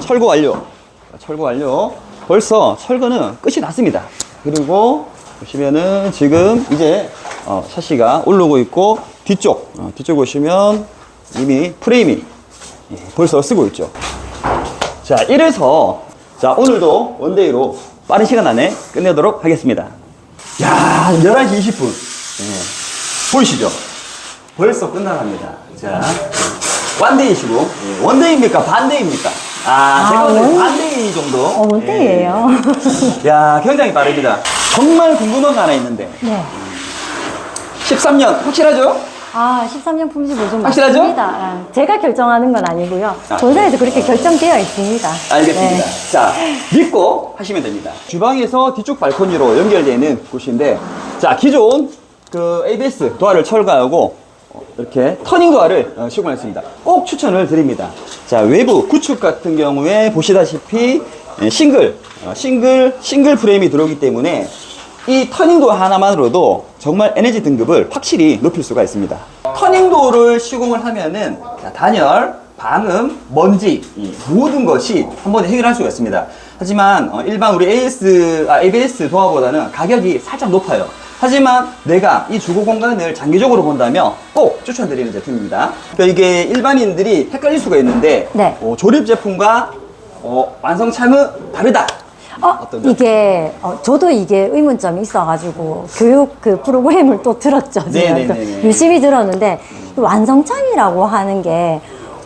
철거 완료. 자, 철거 완료. 벌써 철거는 끝이 났습니다. 그리고 보시면은 지금 이제 어, 샤시가 올라오고 있고 뒤쪽 어, 뒤쪽 보시면 이미 프레임이 예, 벌써 쓰고 있죠. 자, 이래서 자 오늘도 원데이로 빠른 시간 안에 끝내도록 하겠습니다. 야, 11시 20분. 예. 보이시죠? 벌써 끝나갑니다. 자, 원데이시고 예, 원데이입니까? 반데이입니까? 아, 제가 아, 오늘 원- 반데이 정도. 어, 원땡이에요. 예. 야, 굉장히 빠릅니다. 정말 궁금한 거 하나 있는데 네. 13년 확실하죠? 아, 13년 품질 보증 확실하죠? 맞습니다. 아, 제가 결정하는 건 아니고요. 아, 본사에서 그렇게 결정되어 있습니다. 알겠습니다. 네. 자, 믿고 하시면 됩니다. 주방에서 뒤쪽 발코니로 연결되는 곳인데, 자, 기존 그 ABS 도화를 철거하고 어, 이렇게 터닝 도화를 어, 시공했습니다. 꼭 추천을 드립니다. 자, 외부 구축 같은 경우에 보시다시피 예, 싱글, 어, 싱글, 싱글 프레임이 들어오기 때문에 이 터닝도 하나만으로도 정말 에너지 등급을 확실히 높일 수가 있습니다. 터닝도를 시공을 하면은 자, 단열, 방음, 먼지 이 모든 것이 한 번에 해결할 수가 있습니다. 하지만 어, 일반 우리 AS, 아, ABS 도화보다는 가격이 살짝 높아요. 하지만 내가 이 주거 공간을 장기적으로 본다면 꼭 추천드리는 제품입니다. 그러니까 이게 일반인들이 헷갈릴 수가 있는데 네. 어, 조립 제품과 어, 완성창은 다르다. 어, 어떤 점? 이게, 어, 저도 이게 의문점이 있어가지고, 교육 그 프로그램을 또 들었죠. 제가 또 네네네네. 유심히 들었는데, 이 완성창이라고 하는 게,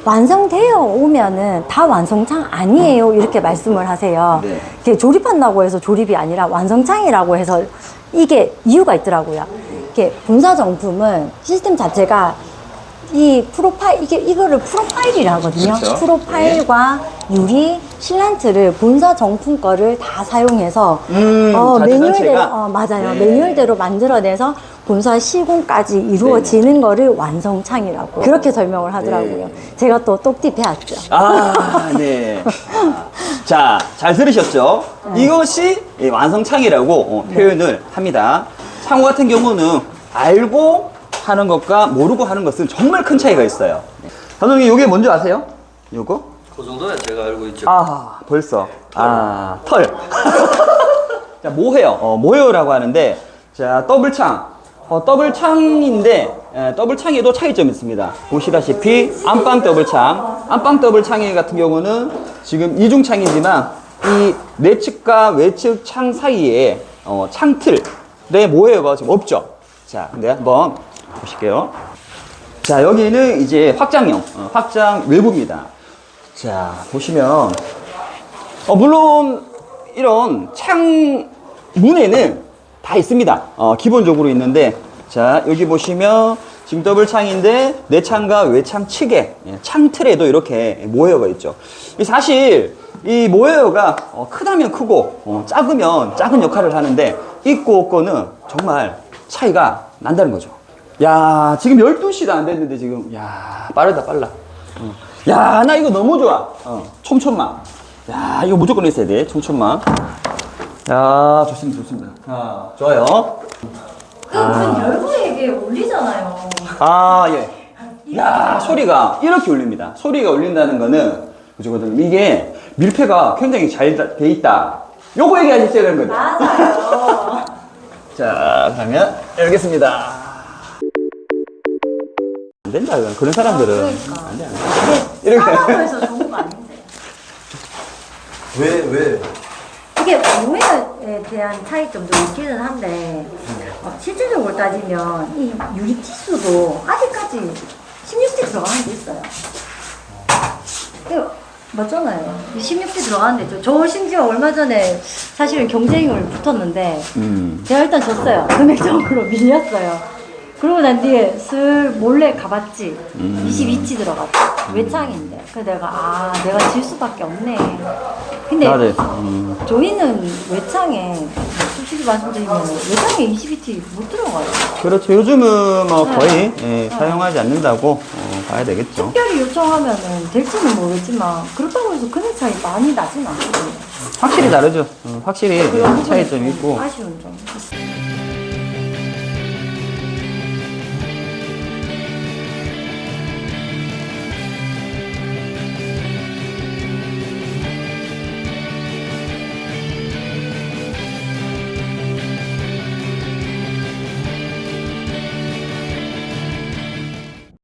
완성되어 오면은 다 완성창 아니에요. 이렇게 말씀을 하세요. 네. 이게 조립한다고 해서 조립이 아니라 완성창이라고 해서 이게 이유가 있더라고요. 이게 본사 정품은 시스템 자체가 이 프로파일 이게 이거를 프로파일이라 하거든요. 그렇죠. 프로파일과 유리 실란트를 본사 정품 거를 다 사용해서 음, 어, 매뉴얼대로? 어, 맞아요. 네. 매뉴얼대로 만들어내서 본사 시공까지 이루어지는 거를 완성창이라고 그렇게 설명을 하더라고요. 네. 제가 또 똑띠 배웠죠. 아, 네. 자, 잘 들으셨죠? 이것이 이 완성창이라고 어, 표현을 합니다. 창호 같은 경우는 알고 하는 것과 모르고 하는 것은 정말 큰 차이가 있어요. 감독님, 이게 뭔지 아세요? 요거? 그 정도야 제가 알고 있죠. 아, 벌써. 아, 털. 자, 모헤어. 어, 모헤어라고 하는데, 자, 더블창. 어, 더블창인데, 에, 더블창에도 차이점이 있습니다. 보시다시피, 안방 더블창. 안방 더블창 같은 경우는 지금 이중창이지만, 이 내측과 외측 창 사이에, 어, 창틀에 모헤어가 지금 없죠. 자, 근데 한번 보실게요. 자, 여기는 이제 확장형, 어, 확장 외부입니다. 자, 보시면, 어, 물론, 이런 창 문에는 다 있습니다. 어, 기본적으로 있는데, 자, 여기 보시면, 지금 더블 창인데, 내창과 외창 측에, 예, 창틀에도 이렇게 모헤어가 있죠. 이 사실, 이 모헤어가 어, 크다면 크고, 어, 작으면 작은 역할을 하는데, 있고 없고는 정말 차이가 난다는 거죠. 야, 지금 12시도 안 됐는데, 지금, 야, 빠르다, 빨라. 어. 야, 나 이거 너무 좋아. 어, 촘촘함. 야, 이거 무조건 있어야 돼. 촘촘함. 야, 좋습니다, 좋습니다. 아, 좋아요. 그럼 열고 얘기 올리잖아요. 아, 예. 야, 소리가 이렇게 울립니다. 소리가 울린다는 거는, 그거거든요. 이게 밀폐가 굉장히 잘 돼 있다. 요거 얘기하셨어야 되는 거죠. 맞아요. 자, 그러면 열겠습니다. 안 된다. 그런 사람들은. 그러니까. 안 돼, 안 돼. 이렇게. 싸움에서 좋은 거 아닌데. 왜 왜? 이게 모해에 대한 차이점도 있기는 한데 어, 실질적으로 따지면 이 유리 치수도 아직까지 16대 들어가는 게 있어요. 이거 맞잖아요. 16대 들어가는데 저, 저 심지어 얼마 전에 사실은 경쟁을 붙었는데 음. 제가 일단 졌어요. 금액적으로 밀렸어요. 그러고 난 뒤에 슬 몰래 가봤지. 22치 들어갔지. 외창인데. 그래서 내가 아 내가 질 수밖에 없네. 근데. 음. 저희는 외창에 솔직히 말씀드리면 외창에 22T 못 들어가요. 그렇죠. 요즘은 뭐 네. 거의 예, 사용하지 않는다고 어, 봐야 되겠죠. 특별히 요청하면은 될지는 모르겠지만 그렇다고 해서 금액 차이 많이 나진 않거든요. 확실히 다르죠. 어, 확실히 그런 차이점이 부분이 있고. 좀 아쉬운 점.